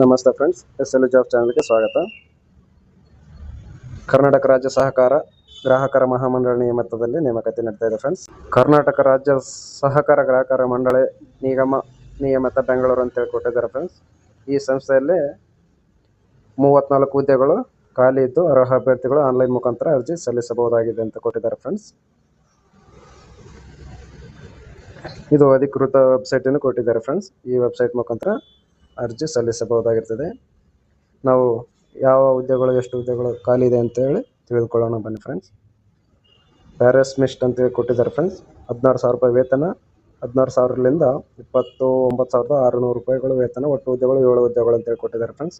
ನಮಸ್ತೆ friends S L job ಚಾನಲ್ಗೆ ಸ್ವಾಗತ. ಕರ್ನಾಟಕ ರಾಜ್ಯ ಸಹಕಾರ, ಗ್ರಾಹಕರ ಮಹಾಮಂಡಳಿ ನಿಯಮಿತದಲ್ಲಿ ನೇಮಕಾತಿ ನಡೀತಾ ಇದೆ ಫ್ರೆಂಡ್ಸ್ ಕರ್ನಾಟಕ ರಾಜ್ಯ ಸಹಕಾರ ಗ್ರಾಹಕರ ಮಂಡಳಿ ನಿಗಮ ನಿಯಮಿತ ಬೆಂಗಳೂರು ಅಂತ ಹೇಳಿ ಕೊಟ್ಟಿದ್ದಾರೆ ಫ್ರೆಂಡ್ಸ್ ಈ ಸಂಸ್ಥೆಯಲ್ಲಿ ಮೂವತ್ನಾಲ್ಕು ಹುದ್ದೆಗಳು ಖಾಲಿ ಇದ್ದು ಅರ್ಹ ಅಭ್ಯರ್ಥಿಗಳು ಆನ್ಲೈನ್ ಮುಖಾಂತರ ಅರ್ಜಿ ಸಲ್ಲಿಸಬಹುದಾಗಿದೆ ಅಂತ ಕೊಟ್ಟಿದ್ದಾರೆ ಫ್ರೆಂಡ್ಸ್ ಇದು ಅಧಿಕೃತ ವೆಬ್ಸೈಟ್ ಅನ್ನು ಕೊಟ್ಟಿದ್ದಾರೆ ಫ್ರೆಂಡ್ಸ್ ಈ ವೆಬ್ಸೈಟ್ ಮುಖಾಂತರ ಅರ್ಜಿ ಸಲ್ಲಿಸಬಹುದಾಗಿರ್ತದೆ. ನಾವು ಯಾವ ಹುದ್ದೆಗಳು, ಎಷ್ಟು ಹುದ್ದೆಗಳು ಖಾಲಿ ಇದೆ ಅಂತ ಹೇಳಿ ತಿಳಿದುಕೊಳ್ಳೋಣ ಬನ್ನಿ ಫ್ರೆಂಡ್ಸ್ ಪ್ಯಾರಾಸ್ಮಿಸ್ಟ್ ಅಂತ ಹೇಳಿ ಕೊಟ್ಟಿದ್ದಾರೆ ಫ್ರೆಂಡ್ಸ್ ಹದಿನಾರು ಸಾವಿರ ರೂಪಾಯಿ ವೇತನ. ಹದಿನಾರು ಸಾವಿರದಿಂದ ಇಪ್ಪತ್ತು ಒಂಬತ್ತು ಸಾವಿರದ ಆರುನೂರು ರೂಪಾಯಿಗಳು ವೇತನ. ಒಟ್ಟು ಹುದ್ದೆಗಳು ಏಳು ಹುದ್ದೆಗಳು ಅಂತ ಹೇಳಿ ಕೊಟ್ಟಿದ್ದಾರೆ ಫ್ರೆಂಡ್ಸ್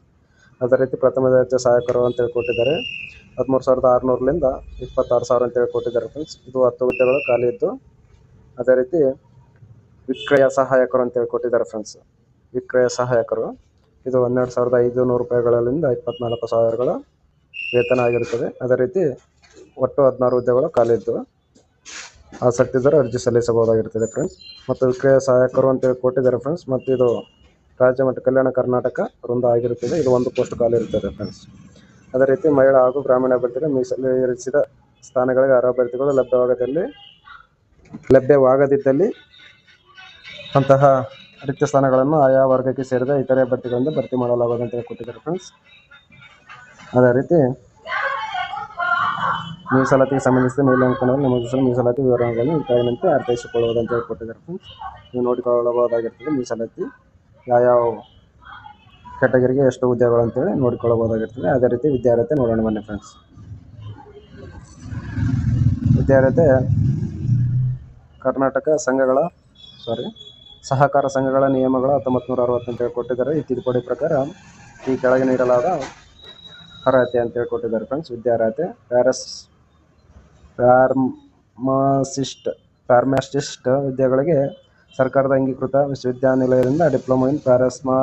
ಅದೇ ರೀತಿ ಪ್ರಥಮ ದರ್ಜೆ ಸಹಾಯಕರು ಅಂತ ಹೇಳಿ ಕೊಟ್ಟಿದ್ದಾರೆ. ಹದಿಮೂರು ಸಾವಿರದ ಆರುನೂರರಿಂದ ಇಪ್ಪತ್ತಾರು ಸಾವಿರ ಅಂತ ಹೇಳಿ ಕೊಟ್ಟಿದ್ದಾರೆ ಫ್ರೆಂಡ್ಸ್ ಇದು ಹತ್ತು ಹುದ್ದೆಗಳು ಖಾಲಿ ಇದ್ದು, ಅದೇ ರೀತಿ ವಿಕ್ರಯ ಸಹಾಯಕರು ಅಂತ ಹೇಳಿ ಕೊಟ್ಟಿದ್ದಾರೆ ಫ್ರೆಂಡ್ಸ್ ವಿಕ್ರಯ ಸಹಾಯಕರು. ಇದು ಹನ್ನೆರಡು ಸಾವಿರದ ಐದುನೂರು ರೂಪಾಯಿಗಳಿಂದ ಇಪ್ಪತ್ನಾಲ್ಕು ಸಾವಿರಗಳ ವೇತನ ಆಗಿರುತ್ತದೆ. ಅದೇ ರೀತಿ ಒಟ್ಟು ಹದಿನಾರು ಹುದ್ದೆಗಳು ಖಾಲಿ ಇದ್ದು ಆಸಕ್ತಿದ್ದರೆ ಅರ್ಜಿ ಸಲ್ಲಿಸಬಹುದಾಗಿರ್ತದೆ ಫ್ರೆಂಡ್ಸ್ ಮತ್ತು ವಿಕ್ರಯ ಸಹಾಯಕರು ಅಂತೇಳಿ ಕೊಟ್ಟಿದ್ದಾರೆ ಫ್ರೆಂಡ್ಸ್ ಮತ್ತು ಇದು ರಾಜ್ಯ ಮತ್ತು ಕಲ್ಯಾಣ ಕರ್ನಾಟಕ ವೃಂದ ಆಗಿರುತ್ತದೆ. ಇದು ಒಂದು ಪೋಸ್ಟ್ ಖಾಲಿ ಇರುತ್ತದೆ ಫ್ರೆಂಡ್ಸ್ ಅದೇ ರೀತಿ ಮಹಿಳಾ ಹಾಗೂ ಗ್ರಾಮೀಣ ಅಭ್ಯರ್ಥಿಗಳು ಮೀಸಲಿರಿಸಿದ ಸ್ಥಾನಗಳಿಗೆ ಅರ್ಹ ಅಭ್ಯರ್ಥಿಗಳು ಲಭ್ಯವಾಗದಲ್ಲಿ, ಲಭ್ಯವಾಗದಿದ್ದಲ್ಲಿ ಅಂತಹ ರಿಕ್ತ ಸ್ಥಾನಗಳನ್ನು ಆಯಾ ವರ್ಗಕ್ಕೆ ಸೇರಿದ ಇತರೆ ಅಭ್ಯರ್ಥಿಗಳಿಂದ ಭರ್ತಿ ಮಾಡಲಾಗುವುದು ಅಂತ ಹೇಳಿ ಕೊಟ್ಟಿದ್ದಾರೆ ಫ್ರೆಂಡ್ಸ್ ಅದೇ ರೀತಿ ಮೀಸಲಾತಿಗೆ ಸಂಬಂಧಿಸಿದ ಮೇಲ್ಯಾಂಕನದಲ್ಲಿ ನಮೂದಿಸಲು ಮೀಸಲಾತಿ ವಿವರಗಳನ್ನು ಈ ಅರ್ಥೈಸಿಕೊಳ್ಳುವುದು ಅಂತ ಕೊಟ್ಟಿದ್ದಾರೆ ಫ್ರೆಂಡ್ಸ್ ನೀವು ನೋಡಿಕೊಳ್ಳಬಹುದಾಗಿರ್ತದೆ ಮೀಸಲಾತಿ. ಯಾವ್ಯಾವ ಕ್ಯಾಟಗರಿಗೆ ಎಷ್ಟು ಉದ್ಯೋಗಗಳು ಅಂತೇಳಿ ನೋಡಿಕೊಳ್ಳಬಹುದಾಗಿರ್ತದೆ. ಅದೇ ರೀತಿ ವಿದ್ಯಾರ್ಹತೆ ನೋಡೋಣ ಬನ್ನಿ ಫ್ರೆಂಡ್ಸ್ ವಿದ್ಯಾರ್ಹತೆ ಕರ್ನಾಟಕ ಸಂಘಗಳ ಸಾರಿ ಸಹಕಾರ ಸಂಘಗಳ ನಿಯಮಗಳು ಹತ್ತೊಂಬತ್ತು ನೂರ ಅರವತ್ತು ಅಂತೇಳಿ ಕೊಟ್ಟಿದ್ದಾರೆ ಈ ತಿದ್ದುಪಡಿ ಪ್ರಕಾರ ಈ ಕೆಳಗೆ ನೀಡಲಾದ ಅರ್ಹತೆ ಅಂತೇಳಿ ಕೊಟ್ಟಿದ್ದಾರೆ ಫ್ರೆಂಡ್ಸ್ ವಿದ್ಯಾರ್ಹತೆ. ಪ್ಯಾರಸ್ ಫಾರ್ಮಸಿಸ್ಟ್ ಫಾರ್ಮಾಸಿಸ್ಟ್ ವಿದ್ಯೆಗಳಿಗೆ ಸರ್ಕಾರದ ಅಂಗೀಕೃತ ವಿಶ್ವವಿದ್ಯಾನಿಲಯದಿಂದ ಡಿಪ್ಲೊಮಾ ಇನ್ ಪ್ಯಾರಸ್ಮಾ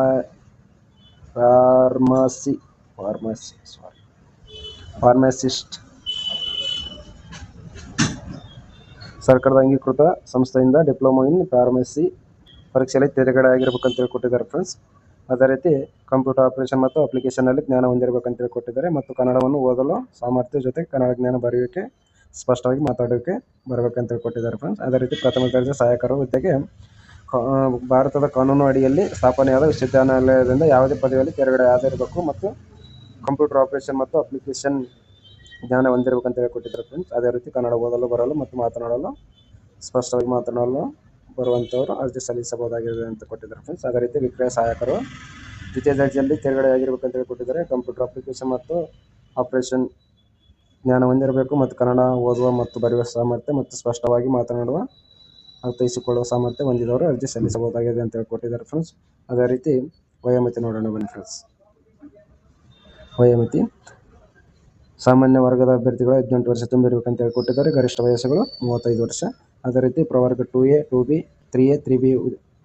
ಫಾರ್ಮಸಿ ಫಾರ್ಮಸಿ ಸಾರಿ ಫಾರ್ಮಸಿಸ್ಟ್ ಸರ್ಕಾರದ ಅಂಗೀಕೃತ ಸಂಸ್ಥೆಯಿಂದ ಡಿಪ್ಲೊಮಾ ಇನ್ ಫಾರ್ಮಸಿ ಪರೀಕ್ಷೆಯಲ್ಲಿ ತೇರ್ಗಡೆ ಆಗಿರ್ಬೇಕು ಅಂತೇಳಿ ಕೊಟ್ಟಿದ್ದಾರೆ ಫ್ರೆಂಡ್ಸ್ ಅದೇ ರೀತಿ ಕಂಪ್ಯೂಟರ್ ಆಪರೇಷನ್ ಮತ್ತು ಅಪ್ಲಿಕೇಶನಲ್ಲಿ ಜ್ಞಾನ ಹೊಂದಿರಬೇಕಂತೇಳಿ ಕೊಟ್ಟಿದ್ದಾರೆ ಮತ್ತು ಕನ್ನಡವನ್ನು ಓದಲು ಸಾಮರ್ಥ್ಯ ಜೊತೆಗೆ ಕನ್ನಡ ಜ್ಞಾನ ಬರೆಯೋಕ್ಕೆ ಸ್ಪಷ್ಟವಾಗಿ ಮಾತಾಡೋಕ್ಕೆ ಬರಬೇಕಂತೇಳಿ ಕೊಟ್ಟಿದ್ದಾರೆ ಫ್ರೆಂಡ್ಸ್ ಅದೇ ರೀತಿ ಪ್ರಥಮ ದರ್ಜೆ ಸಹಾಯಕರ ಹುದ್ದೆಗೆ ಭಾರತದ ಕಾನೂನು ಅಡಿಯಲ್ಲಿ ಸ್ಥಾಪನೆಯಾದ ವಿಶ್ವವಿದ್ಯಾನಿಲಯದಿಂದ ಯಾವುದೇ ಪದವಿಯಲ್ಲಿ ತೆರಗಡೆ ಆದಿರಬೇಕು ಮತ್ತು ಕಂಪ್ಯೂಟರ್ ಆಪರೇಷನ್ ಮತ್ತು ಅಪ್ಲಿಕೇಶನ್ ಜ್ಞಾನ ಹೊಂದಿರಬೇಕಂತೇಳಿ ಕೊಟ್ಟಿದ್ದಾರೆ ಫ್ರೆಂಡ್ಸ್ ಅದೇ ರೀತಿ ಕನ್ನಡ ಓದಲು, ಬರಲು ಮತ್ತು ಮಾತನಾಡಲು, ಸ್ಪಷ್ಟವಾಗಿ ಮಾತನಾಡಲು ಬರುವಂಥವರು ಅರ್ಜಿ ಸಲ್ಲಿಸಬಹುದಾಗಿದೆ ಅಂತ ಕೊಟ್ಟಿದ್ದಾರೆ ಫ್ರೆಂಡ್ಸ್ ಅದೇ ರೀತಿ ವಿಕ್ರಯ ಸಹಾಯಕರು ದ್ವಿತೀಯ ದರ್ಜೆಯಲ್ಲಿ ಅಂತ ಹೇಳಿ ಕೊಟ್ಟಿದ್ದಾರೆ. ಕಂಪ್ಯೂಟರ್ ಅಪ್ಲಿಕೇಶನ್ ಮತ್ತು ಆಪರೇಷನ್ ಜ್ಞಾನ ಹೊಂದಿರಬೇಕು ಮತ್ತು ಕನ್ನಡ ಓದುವ ಮತ್ತು ಬರೆಯುವ ಸಾಮರ್ಥ್ಯ ಮತ್ತು ಸ್ಪಷ್ಟವಾಗಿ ಮಾತನಾಡುವ ಅರ್ಥೈಸಿಕೊಳ್ಳುವ ಸಾಮರ್ಥ್ಯ ಹೊಂದಿದವರು ಅರ್ಜಿ ಸಲ್ಲಿಸಬಹುದಾಗಿದೆ ಅಂತ ಹೇಳಿ ಕೊಟ್ಟಿದ್ದಾರೆ ಫ್ರೆಂಡ್ಸ್ ಅದೇ ರೀತಿ ವಯೋಮಿತಿ ನೋಡೋಣ ಬನ್ನಿ ಫ್ರೆಂಡ್ಸ್ ವಯೋಮಿತಿ ಸಾಮಾನ್ಯ ವರ್ಗದ ಅಭ್ಯರ್ಥಿಗಳು ಹದಿನೆಂಟು ವರ್ಷ ತುಂಬಿರಬೇಕಂತ ಹೇಳಿ ಕೊಟ್ಟಿದ್ದಾರೆ ಗರಿಷ್ಠ ವಯಸ್ಸುಗಳು ಮೂವತ್ತೈದು ವರ್ಷ. ಅದೇ ರೀತಿ ಪ್ರವರ್ಗ two A two B three A three B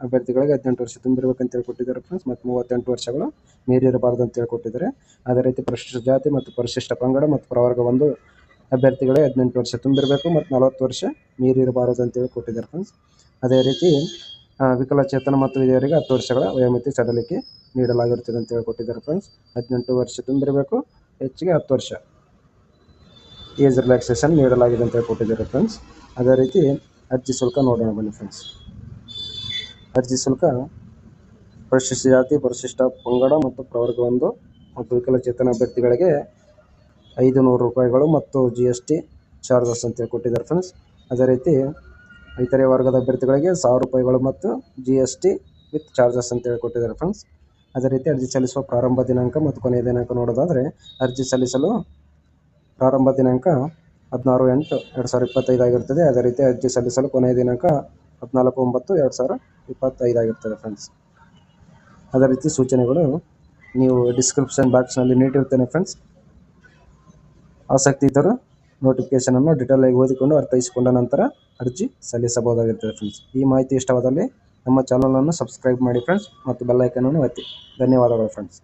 ಅಭ್ಯರ್ಥಿಗಳಿಗೆ ಹದಿನೆಂಟು ವರ್ಷ ತುಂಬಿರಬೇಕಂತ ಕೊಟ್ಟಿದ್ದಾರೆ ಫ್ರೆಂಡ್ಸ್ ಮತ್ತು ಮೂವತ್ತೆಂಟು ವರ್ಷಗಳು ಮೀರಿರಬಾರ್ದು ಅಂತ ಹೇಳಿ ಕೊಟ್ಟಿದ್ದಾರೆ ಅದೇ ರೀತಿ ಪರಿಶಿಷ್ಟ ಜಾತಿ ಮತ್ತು ಪರಿಶಿಷ್ಟ ಪಂಗಡ ಮತ್ತು ಪ್ರವರ್ಗ ಒಂದು ಅಭ್ಯರ್ಥಿಗಳಿಗೆ ಹದಿನೆಂಟು ವರ್ಷ ತುಂಬಿರಬೇಕು ಮತ್ತು ನಲವತ್ತು ವರ್ಷ ಮೀರಿರಬಾರದು ಅಂತೇಳಿ ಕೊಟ್ಟಿದ್ದಾರೆ ಫ್ರೆಂಡ್ಸ್ ಅದೇ ರೀತಿ ವಿಕಲಚೇತನ ಮತ್ತು ವಿಧೇಯರಿಗೆ ಹತ್ತು ವರ್ಷಗಳ ವಯೋಮಿತಿ ಸಡಲಿಕೆ ನೀಡಲಾಗಿರುತ್ತದೆ ಅಂತ ಹೇಳಿ ಕೊಟ್ಟಿದ್ದಾರೆ ಫ್ರೆಂಡ್ಸ್ ಹದಿನೆಂಟು ವರ್ಷ ತುಂಬಿರಬೇಕು, ಹೆಚ್ಚಿಗೆ ಹತ್ತು ವರ್ಷ. ಏಜ್ ರಿಲ್ಯಾಕ್ಸೇಷನ್ ನೀಡಲಾಗಿದೆ ಅಂತ ಕೊಟ್ಟಿದ್ದಾರೆ ಫ್ರೆಂಡ್ಸ್ ಅದೇ ರೀತಿ ಅರ್ಜಿ ಶುಲ್ಕ ನೋಡೋಣ ಬನ್ನಿ ಫ್ರೆಂಡ್ಸ್ ಅರ್ಜಿ ಶುಲ್ಕ ಪರಿಶಿಷ್ಟ ಜಾತಿ, ಪರಿಶಿಷ್ಟ, ಪಂಗಡ ಮತ್ತು ಪ್ರವರ್ಗ ಒಂದು ಮತ್ತು ವಿಕಲಚೇತನ ಅಭ್ಯರ್ಥಿಗಳಿಗೆ ಐದು ನೂರು ರೂಪಾಯಿಗಳು ಮತ್ತು ಜಿ ಎಸ್ ಟಿ ಚಾರ್ಜಸ್ ಅಂತೇಳಿ ಕೊಟ್ಟಿದ್ದಾರೆ ಫ್ರೆಂಡ್ಸ್ ಅದೇ ರೀತಿ ಇತರೆ ವರ್ಗದ ಅಭ್ಯರ್ಥಿಗಳಿಗೆ ಸಾವಿರ ರೂಪಾಯಿಗಳು ಮತ್ತು G S T with charges ಅಂತೇಳಿ ಕೊಟ್ಟಿದ್ದಾರೆ ಫ್ರೆಂಡ್ಸ್ ಅದೇ ರೀತಿ ಅರ್ಜಿ ಸಲ್ಲಿಸುವ ಪ್ರಾರಂಭ ದಿನಾಂಕ ಮತ್ತು ಕೊನೆಯ ದಿನಾಂಕ ನೋಡೋದಾದರೆ ಅರ್ಜಿ ಸಲ್ಲಿಸಲು ಪ್ರಾರಂಭ ದಿನಾಂಕ ಹದಿನಾರು ಎಂಟು ಎರಡು ಸಾವಿರ ಇಪ್ಪತ್ತೈದಾಗಿರ್ತದೆ ಅದೇ ರೀತಿ ಅರ್ಜಿ ಸಲ್ಲಿಸಲು ಕೊನೆಯ ದಿನಾಂಕ ಹದಿನಾಲ್ಕು ಒಂಬತ್ತು ಎರಡು ಸಾವಿರ ಇಪ್ಪತ್ತೈದಾಗಿರ್ತದೆ ಫ್ರೆಂಡ್ಸ್ ಅದೇ ರೀತಿ ಸೂಚನೆಗಳು ನೀವು ಡಿಸ್ಕ್ರಿಪ್ಷನ್ ಬಾಕ್ಸ್ನಲ್ಲಿ ನೀಡಿರ್ತೇನೆ ಫ್ರೆಂಡ್ಸ್ ಆಸಕ್ತಿ ಇದ್ದರೂ ನೋಟಿಫಿಕೇಷನನ್ನು ಡೀಟೇಲ್ ಆಗಿ ಓದಿಕೊಂಡು ಅರ್ಥೈಸಿಕೊಂಡ ನಂತರ ಅರ್ಜಿ ಸಲ್ಲಿಸಬಹುದಾಗಿರ್ತದೆ ಫ್ರೆಂಡ್ಸ್ ಈ ಮಾಹಿತಿ ಇಷ್ಟವಾದಲ್ಲಿ ನಮ್ಮ ಚಾನಲನ್ನು ಸಬ್ಸ್ಕ್ರೈಬ್ ಮಾಡಿ ಫ್ರೆಂಡ್ಸ್ ಮತ್ತು ಬೆಲ್ಲೈಕನನ್ನು ಒತ್ತಿ. ಧನ್ಯವಾದಗಳು ಫ್ರೆಂಡ್ಸ್